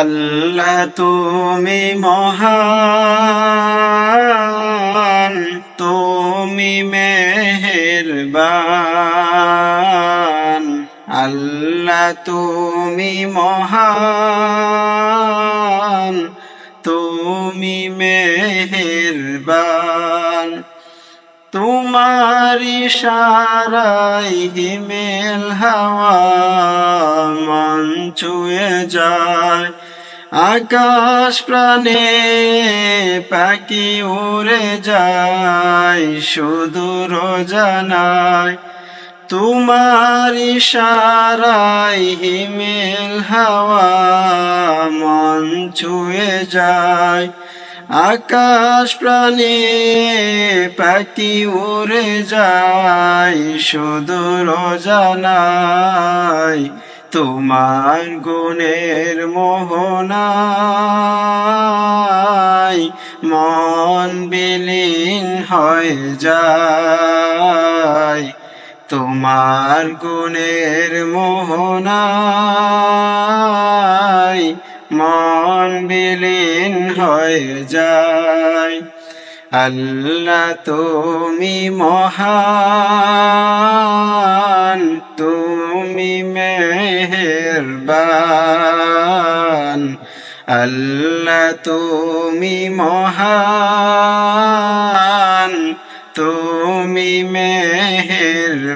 আল্লাহ তুমি মহান, তুমি মেহেরবান। আল্লাহ তুমি মহান, তুমি মেহেরবান। তোমার ইশারাই হিমেল হাওয়া মন ছুঁয়ে যায়। আকাশ প্রাণে পাখি উড়ে যায় সুদূর জানায় তোমার ইশারাই হিমেল হাওয়া মন ছুঁয়ে যায়। আকাশ প্রাণে পাখি উড়ে যায় সুদূর জানায় তোমার গুণের মোহনায় মন বিলীন হয়ে যায়। তোমার গুণের মোহনায় মন বিলীন হয়ে যায়। আল্লাহ তুমি মহান আল্লাহ তুমি মহান, তুমি মেহেরবান।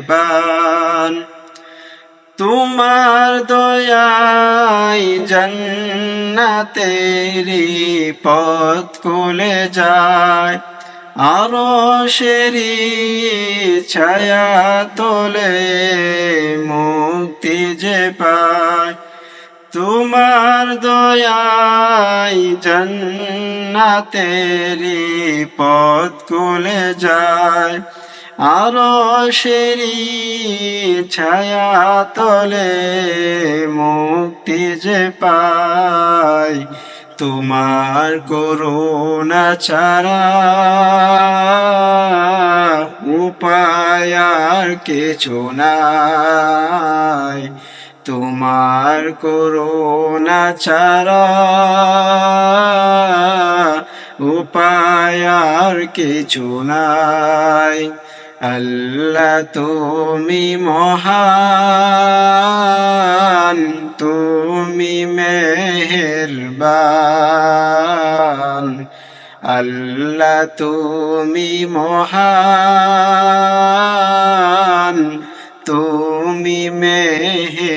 তোমার দয়াই জন্নাতেরি পথ খুলে যায়, আরও সেরি ছায়া তোলে মুক্তি যে পায়। তোমার দয়াই জন্নাতেরি পথ খুলে যায়। আরও সেরি ছায়া তলে মুক্তি যে পাই তোমার করুণা ছাড়া উপায় আর কিছু নাই। তোমার করুণা ছাড়া উপায় আর কিছু নাই। আল্লাহ তুমি মহান, তুমি মেহেরবান। আল্লাহ তুমি মহান তুমি মেহেরবান।